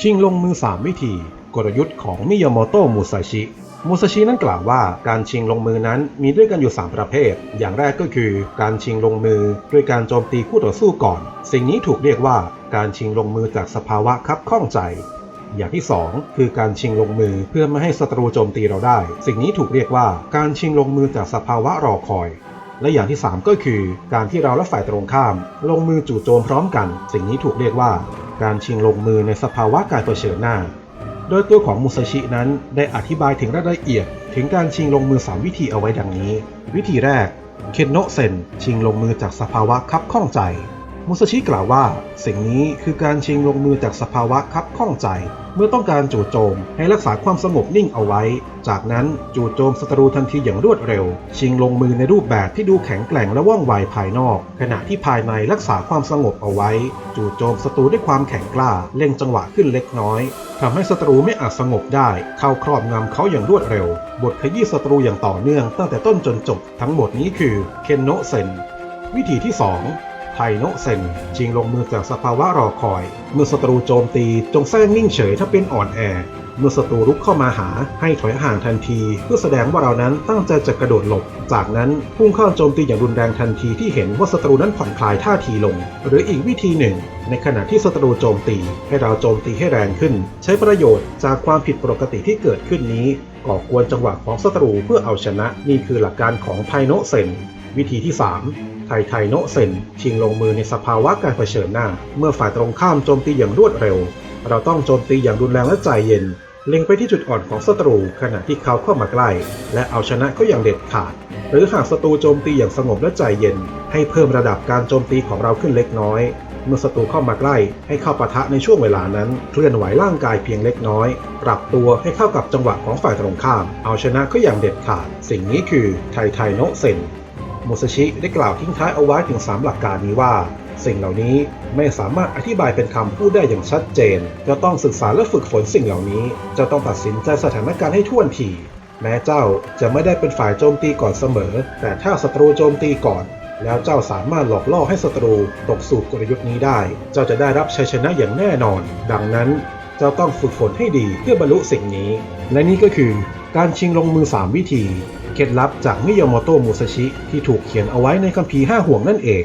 ชิงลงมือ 3 วิธี กลยุทธ์ของมิยาโมโตะมูซาชิ มูซาชินั้นกล่าวว่าการชิงลงมือนั้นมีด้วยกันอยู่ 3 ประเภท อย่างแรกก็คือ การชิงลงมือด้วยการโจมตีคู่ต่อสู้ก่อน สิ่งนี้ถูกเรียกว่าการชิงลงมือจากสภาวะคับข้องใจ อย่างที่ 2 คือการชิงลงมือเพื่อไม่ให้ศัตรูโจมตีเราได้ สิ่งนี้ถูกเรียกว่าการชิงลงมือจากสภาวะรอคอยและอย่างที่ 3 ก็คือ การที่เราและฝ่ายตรงข้าม ลงมือจู่โจมพร้อมกัน สิ่งนี้ถูกเรียกว่า การชิงลงมือในสภาวะการเผชิญหน้า โดยตัวของมุซาชินั้นได้อธิบายถึงรายละเอียด ถึงการชิงลงมือ 3 วิธีเอาไว้ดังนี้ วิธีแรก เคนโนะเซนชิงลงมือจากสภาวะคับข้องใจ มุซาชิกล่าวว่า สิ่งนี้คือการชิงลงมือจากสภาวะคับข้องใจ เมื่อต้องการจู่โจมให้รักษาความสงบนิ่งเอาไว้ จากนั้นจู่โจมศัตรูทันทีอย่างรวดเร็ว ชิงลงมือในรูปแบบที่ดูแข็งแกร่งและว่องไวภายนอก ขณะที่ภายในรักษาความสงบเอาไว้ จู่โจมศัตรูด้วยความแข็งกล้าเล็งจังหวะขึ้นเล็กน้อยทำให้ศัตรูไม่อาจสงบได้ เข้าครอบงำเขาอย่างรวดเร็ว บทขยี้ศัตรูอย่างต่อเนื่องตั้งแต่ต้นจนจบ ทั้งหมดนี้คือเคนโนเซนวิธีที่ 2 ไทโนเซนชิงลงมือจากสภาวะรอคอย เมื่อศัตรูโจมตีจงแซงนิ่งเฉยถ้าเป็นอ่อนแอ เมื่อศัตรูรุกเข้ามาหาให้ถอยห่างทันที เพื่อแสดงว่าเรานั้นตั้งใจจะกระโดดหลบ จากนั้นพุ่งเข้าโจมตีอย่างรุนแรงทันทีที่เห็นว่าศัตรูนั้นผ่อนคลายท่าทีลง หรืออีกวิธีหนึ่ง ในขณะที่ศัตรูโจมตี ให้เราโจมตีให้แรงขึ้น ใช้ประโยชน์จากความผิดปกติที่เกิดขึ้นนี้ก่อกวนจังหวะของศัตรูเพื่อเอาชนะนี่คือหลักการของไทโนเซนวิธีที่ 3 ไทไทโนะเซนชิงลงมือในสภาวะการเผชิญหน้า เมื่อฝ่ายตรงข้ามโจมตีอย่างรวดเร็ว เราต้องโจมตีอย่างรุนแรงและใจเย็น เล็งไปที่จุดอ่อนของศัตรูขณะที่เขาเข้ามาใกล้ และเอาชนะเขาอย่างเด็ดขาด หรือหากศัตรูโจมตีอย่างสงบและใจเย็น ให้เพิ่มระดับการโจมตีของเราขึ้นเล็กน้อย เมื่อศัตรูเข้ามาใกล้ ให้เข้าปะทะในช่วงเวลานั้น เคลื่อนไหวร่างกายเพียงเล็กน้อย ปรับตัวให้เข้ากับจังหวะของฝ่ายตรงข้าม เอาชนะเขาอย่างเด็ดขาด สิ่งนี้คือไทไทโนะเซน มูซาชิได้กล่าวทิ้งท้ายเอาไว้ถึง 3 หลักการนี้ว่า สิ่งเหล่านี้ไม่สามารถอธิบายเป็นคำพูดได้อย่างชัดเจน จะต้องศึกษาและฝึกฝนสิ่งเหล่านี้ จะต้องตัดสินใจสถานการณ์ให้ท่วนทีแม้เจ้าจะไม่ได้เป็นฝ่ายโจมตีก่อนเสมอ แต่ถ้าศัตรูโจมตีก่อน แล้วเจ้าสามารถหลอกล่อให้ศัตรูตกสู่กลยุทธ์นี้ได้ เจ้าจะได้รับชัยชนะอย่างแน่นอน ดังนั้นเจ้าต้องฝึกฝนให้ดีเพื่อบรรลุสิ่งนี้ และนี่ก็คือการชิงลงมือ 3 วิธี เคล็ดลับจากมิยาโมโตะมูซาชิที่ถูกเขียนเอาไว้ในคัมภีร์ห้าห่วงนั่นเอง